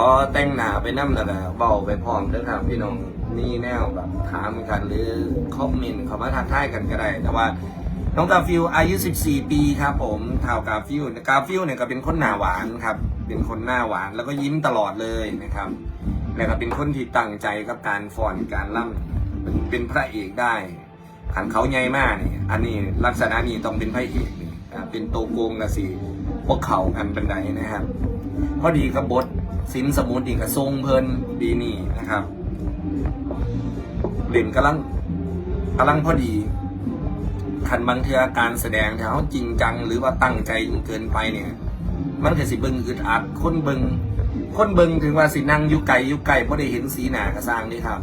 ขอแต่งหน้าไปนั่แล้วก็เบาไปพร้อมเด้อครับพี่น้องนี่แนวแบบถามกันหรือคอมเมนต์เขามาทักทายกันก็ได้แต่ว่าน้องกาฟิลอายุ 14 ปีครับผมข่าวกาฟิลกาฟิลเนี่ยก็เป็นคนหน้าหวานครับ เป็นคนหน้าหวานแล้วก็ยิ้มตลอดเลยนะครับแล้วก็เป็นคนที่ตั้งใจกับการฟ้อนการล่ำเป็นพระเอกได้ขันเขาใหญ่มากนี่อันนี้ลักษณะนี้ต้องเป็นพระเอกนี่เป็นโตโกงละสิ พวกเขากันเป็นไดนะครับพอดีกับบทสินสมุนอีกกับทรงเพลินดีนี่นะครับเล่นกำลังกำลังพอดีคันบางเทือการแสดงถ้าเขาจริงจัง หรือว่าตั้งใจเกินไปเนี่ย มันก็สิบิงอึดอัดคนบิงคนบิงถึงว่าสินั่งยุไก่ยุไก่เพราะได้เห็นสีหนากระสร้างนี่ครับ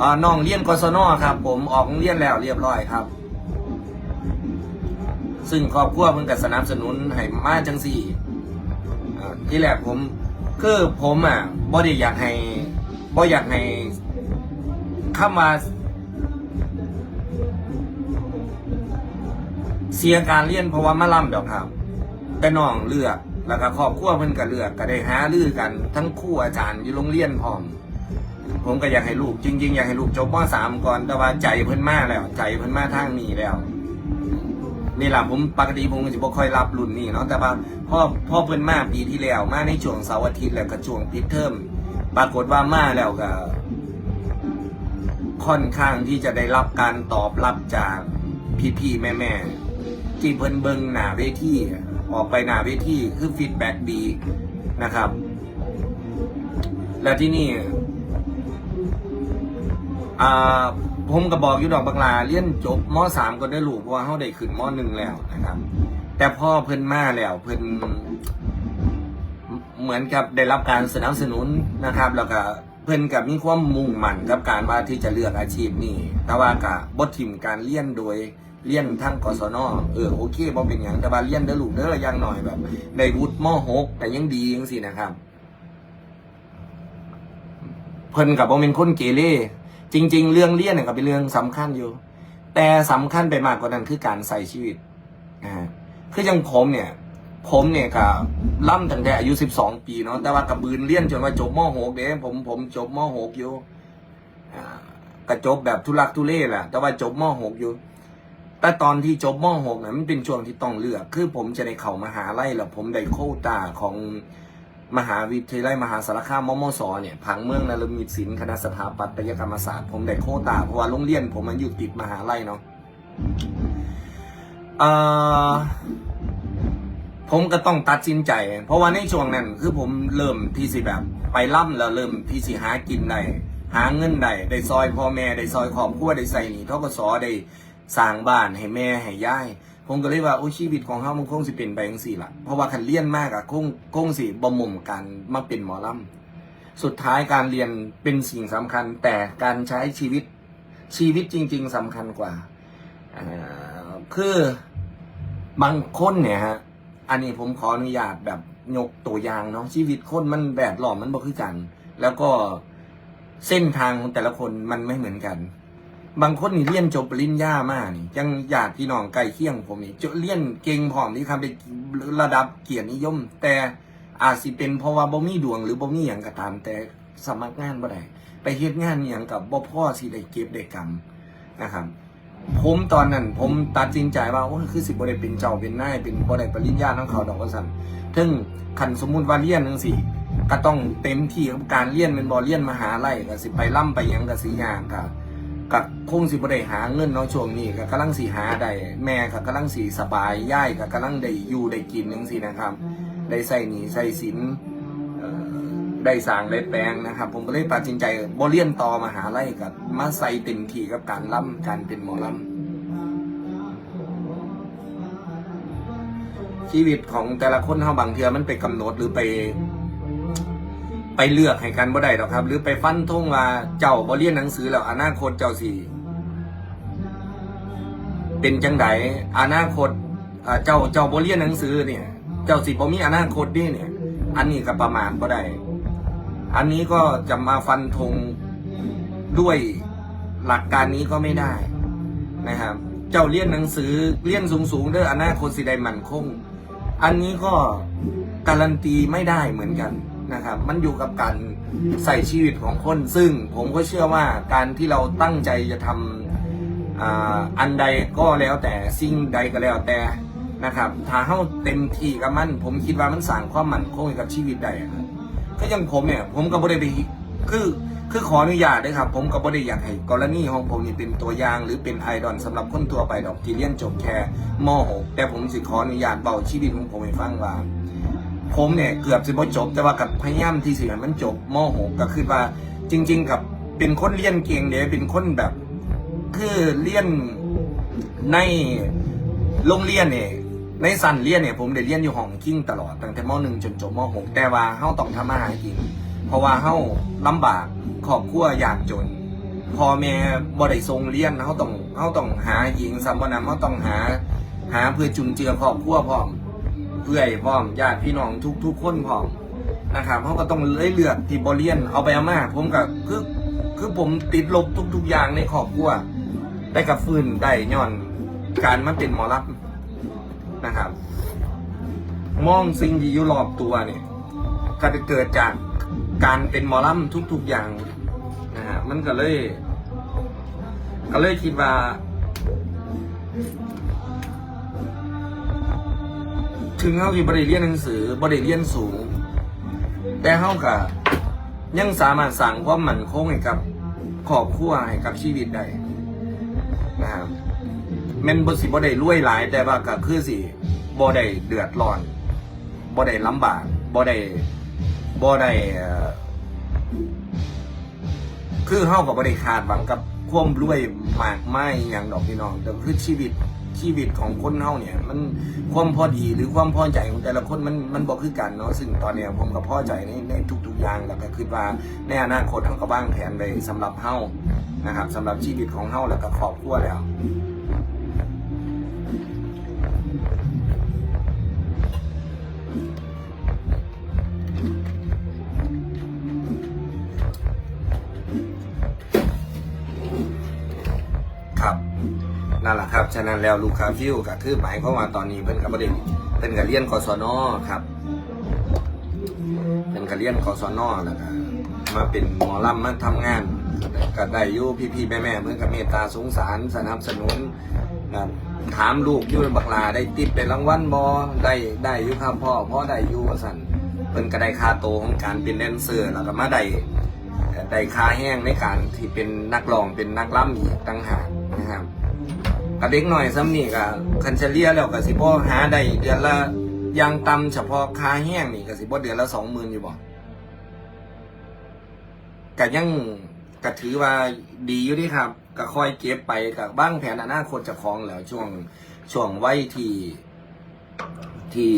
อ่าน้องเลี้ยนกศนครับ ผมออกเรียนแล้วเรียบร้อยครับ ซึ่งครอบครัวเพิ่นก็สนับสนุนให้มาจังสี่ที่แรกผมคือผมอะบ่ได้อยากให้บ่อยากให้เข้ามาเสียการเรียนเพราะว่ามาล่ำดอกครับ แต่น้องเลือกแล้วก็ครอบครัวเพิ่นก็เลือกก็ได้หาลือกัน ทั้งคู่อาจารย์อยู่โรงเรียนพร้อม ผมก็อยากให้ลูกจริง ๆ อยากให้ลูกจบม .3 ก่อนแต่ว่าใจเพิ่นมาแล้ว ใจเพิ่นมาทางนี้แล้ว นี่แหละผมปกติผมก็จะบ่ค่อยรับรุ่นนี้เนาะแต่ว่าพ่อพ่อเพิ่นมาปีที่แล้ว มาในช่วงเสาร์อาทิตย์แล้วก็ช่วงปิดเทอมปรากฏว่ามาแล้วก็ ค่อนข้างที่จะได้รับการตอบรับจากพี่ๆแม่ๆที่เพิ่นเบิงหน้าเวทีออกไปหน้าเวทีคือฟีดแบ็กดีนะครับ แล้วที่นี่อ่า ผมก็บอกอยู่ดอกบังลาเรียนจบมสามก็ได้ลูกเพราะว่าเขาได้ขึ้นมหนึ่งแล้วนะครับ แต่พ่อเพิ่นมาแล้วเพิ่นเหมือนกับได้รับการสนับสนุนนะครับ แล้วก็เพิ่นกับมีความมุ่งมั่นกับการว่าที่จะเลือกอาชีพนี้แต่ว่ากับบททิมการเรียนโดยเรียนทั้งกศนเออโอเคบ่เป็นอย่างแต่ว่าเรียนเด้อลูกเด้อย่างหน่อยแบบได้วุฒิมหกแต่ยังดีจังสินะครับ เพิ่นกับบ่เป็นคนเกเร จริง ๆ เรื่องเรียนเนี่ยก็เป็นเรื่องสำคัญอยู่ แต่สำคัญไปมากกว่านั้นคือการใส่ชีวิตนะฮะคืออย่างผมเนี่ย ผมเนี่ยก็ล่ำตั้งแต่อายุสิบสองปีเนาะแต่ว่ากับบืนเรียนจนว่าจบมหกเด้ผมผมจบมหกอยู่อ่าก็จบแบบทุลักทุเลแหละแต่ว่าจบมหกอยู่ แต่ตอนที่จบมหกเนี่ยมันเป็นช่วงที่ต้องเลือก คือผมจะได้เข้ามหาลัยแล้วผมได้โคตาของ มหาวิทยาลัยมหาสารคามมมสเนี่ยผังเมืองนรมิตศิลป์คณะสถาปัตยกรรมศาสตร์ผมได้โคตาเพราะว่าโรงเรียน ผมมันอยู่ติดมหาลัยเนาะผมก็ต้องตัดสินใจ เพราะว่าในช่วงนั้น คือผมเริ่มที่สิแบบ ไปล่ำแล้วเริ่มที่สิหากินได้หาเงินได้ได้ซอยพ่อแม่ได้ซอยครอบครัวได้ใส่หนีทกศได้สร้างบ้านให้แม่ให้ย่าย ผมก็เลยว่าโอ้ชีวิตของเฮามันคงสิเป็นไปจังซี่ล่ะเพราะว่าคันเรียนมากอะคงคงสิบ่มุมกันมาเป็นหมอลำสุดท้ายการเรียนเป็นสิ่งสำคัญ แต่การใช้ชีวิตชีวิตจริง ๆสำคัญกว่าคือบางคนเนี่ยฮะอันนี้ผมขออนุญาตแบบยกตัวอย่างเนาะชีวิตคนมันแบดหล่อมมันบ่คือกัน แล้วก็เส้นทางของแต่ละคนมันไม่เหมือนกัน บางคนนี่เรียนจบปริญญามานี่ยังญาติพี่น้องใกล้เคียงผมนี่จบเรียนเก่งพร้อมที่ทำไประดับเกียรตินิยม แต่อาจสิเป็นเพราะว่าบ่มีดวงหรือบ่มีหยังก็ตาม แต่สมัครงานบ่ได้ไปเฮ็ดงานอย่างกับบ่พ่อสิได้เก็บได้กำนะครับ ผมตอนนั้น ผมตัดสินใจว่าโอ้คือสิบ่ได้เป็นเจ้าเป็นนายเป็นบ่ได้ปริญญาของเขาดอกว่าซั่นถึงคันสมมุติว่าเรียนจังซี่ก็ต้องเต็มที่กับการเรียนเป็นบ่เรียนมหาลัยก็สิไปล่ำไปหยังก็สิยากก็ ก็คงสิบ่ได้หาเงินเนาะช่วงนี้ก็กำลังสิหาได้แม่ก็กำลังสิสบายย่ายก็กำลังได้อยู่ได้กินจังซี่นะครับ ได้ใส่หนีใส่สินได้สร้างได้แปลงนะครับ ผมก็เลยตัดสินใจบ่เรียนต่อมหาลัยกับมาใส่เต็มทีกับการล่ำการเป็นหมอลำชีวิตของแต่ละคนเฮาบางเทือมันไปกำหนดหรือไป ไปเลือกให้กันบ่ได้หรอกครับ หรือไปฟันธงว่าเจ้าบ่เรียนหนังสือแล้วอนาคตเจ้าสิเป็นจังไดอนาคตเจ้าเจ้าบ่เรียนหนังสือเนี่ย เจ้าสิบ่มีอนาคตนี่เนี่ย อันนี้ก็ประมาณบ่ได้อันนี้ก็จะมาฟันธงด้วยหลักการนี้ก็ไม่ได้นะครับ เจ้าเรียนหนังสือเรียนสูงสูงๆเด้ออนาคตสิได้มั่นคง อันนี้ก็การันตีไม่ได้เหมือนกัน นะครับ มันอยู่กับการใส่ชีวิตของคน ซึ่งผมก็เชื่อว่าการที่เราตั้งใจจะทำอันใดก็แล้วแต่สิ่งใดก็แล้วแต่นะครับถ้าเฮาเต็มที่กับมัน ผมคิดว่ามันสร้างความมั่นคงกับชีวิตได้ครับก็ยังผมเนี่ย ผมก็บ่ได้ไปคือคือขออนุญาตด้วยครับผมก็บ่ได้อยากให้กรณีของผมนี่เป็นตัวอย่าง หรือเป็นไอดอลสำหรับคนทั่วไปดอกที่เรียนจบแค่ม .6 แต่ผมสิขออนุญาตเบาชีวิตของผมให้ฟังว่า ผมเนี่ยเกือบจะบ่จบ แต่ว่ากับพยายามที่สิให้มันจบม .6 ก็คือว่าจริง ๆ กับเป็นคนเรียนเก่งเด้เป็นคนแบบ คือเรียนในโรงเรียนเนี่ยในสันเรียนเนี่ยผมได้เรียนอยู่ห้องคิงตลอดตั้งแต่ม .1 จนจบม .6 แต่ว่าเฮาต้องทำมาหากิน เพราะว่าเฮาลำบากครอบครัวยากจนพ่อแม่บ่ได้ส่งเรียนเฮาต้องเฮาต้องหาหญิงสัมปนำเฮาต้องหา หาเพื่อจุนเจือครอบครัวพร้อม เพื่อยพร้อมญาติพี่น้องทุกทุกคนพร้อมนะครับเขาก็ต้องเลยเลือกที่บเรียนเอาไปเอามาผมกับคือคือผมติดลบทุก ๆ อย่างในครอบครัวได้กับฟื้นได้ย้อนการมาเป็นหมอรับนะครับ มองสิ่งที่อยู่รอบตัวเนี่ยก็จะเกิดจากการเป็นหมอลำทุก ๆอย่างนะฮะมันก็เลย ก็เลยคิดว่า ถึงเขาที่บริเรียนหนังสือบริเรียนสูง แต่เขาก็ยังสามารถสั่งความมั่นคงให้กับครอบครัวให้กับชีวิตได้นะครับแมันบสิบ่ได้รวยหลาย แต่ว่าก็คือสิบ่ได้เดือดร้อนบ่ได้ลำบากบ่ได้บ่ได้คือเฮาก็บ่ได้คาดหวังกับความรวยมากมายอย่างดอกพี่น้องแต่คือชีวิต ชีวิตของคนเฮาเนี่ย มันความพอดีหรือความพอใจของแต่ละคนมันมันบ่คือกันเนาะซึ่งตอนเนี้ยผมก็พอใจในในทุกๆอย่างแล้วก็คิดว่าในอนาคตเฮาก็วางแผนไว้สำหรับเฮานะครับสำหรับชีวิตของเฮาแล้วก็ครอบครัวแล้วครับ นั่นแหละครับ ฉะนั้นแล้วลูกค้าฟิวก็คือหมายความว่าตอนนี้เพิ่นกับประเด็นเพิ่นกับเรียนกศนครับเพิ่นกับเรียนกศนแล้วก็มาเป็นหมอลำมาทำงานก็ได้อยู่พี่ๆแม่ๆเพิ่นกับเมตตาสงสารสนับสนุนถามลูกอยู่บักลาได้ติดเป็นรางวัลบอได้ได้อยู่ครับพ่อพ่อได้อยู่สั่นเพิ่นก็ได้ค่าโตของการเป็นแดนเซอร์แล้วก็มาได้ได้ค่าแห้งในการที่เป็นนักร้องเป็นนักล่ำอีกต่างหากนะครับ กับเด็กหน่อยซ้ำนี่ก็คันเฉลี่ยแล้วก็สิบ่หาได้เดือนละยังตำเฉพาะค่าแห้งนี่ก็สิบ่เดือนละสองหมื่นอยู่บ่ก็ยังก็ถือว่าดีอยู่ดีครับก็ค่อยเก็บไปกับบ้างแผนอนาคตจะคลองแล้วช่วงช่วงไว้ที่ที่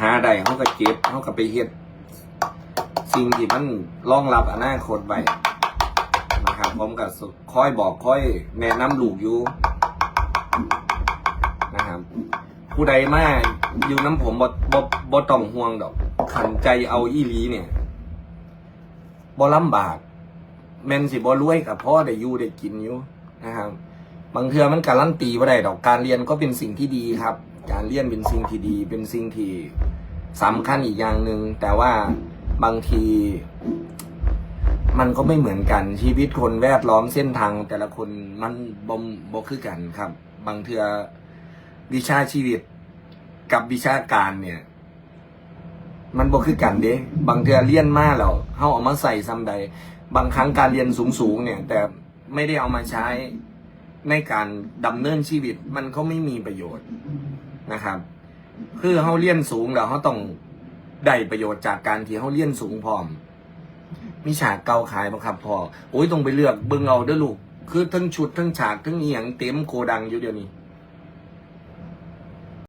หาได้เขาก็เก็บเขาก็ไปเฮ็ดสิ่งที่มันรองรับอนาคตไว้นะครับผมก็คอยบอกคอยแนะนำลูกอยู่ นะครับผู้ใดมาอยู่น้ำผมบ่บ่บ่ต้องห่วงดอกขันใจเอาอีหลีเนี่ยบ่ลำบาก แม่นสิบ่รวยกับพ่อได้อยู่ได้กินอยู่นะครับบางเทื่อมันการันตีว่าได้ดอกการเรียนก็เป็นสิ่งที่ดีครับ การเรียนเป็นสิ่งที่ดี เป็นสิ่งที่สำคัญอีกอย่างหนึ่งแต่ว่าบางที มันก็ไม่เหมือนกันชีวิตคนแวดล้อมเส้นทางแต่ละคนมันบ่มบ่คือกันครับ บางเทือวิชาชีวิตกับวิชาการเนี่ย มันบ่คือกันเด้บางเทือเรียนมาแล้วเฮาเอามาใส่ซ้ำใด บางครั้งการเรียนสูงๆเนี่ย แต่ไม่ได้เอามาใช้ในการดำเนินชีวิตมันก็ไม่มีประโยชน์นะครับคือเขาเรียนสูงแล้วเขาต้องได้ประโยชน์จากการที่เขาเรียนสูงพร้อมมีฉาเกาขายบ่ครับพอโอ้ยต้องไปเลือกเบิ่งเอาเด้อลูก คือทั้งชุดทั้งฉากทั้งเอียงเต็มโกดังอยู่เดี๋ยวนี้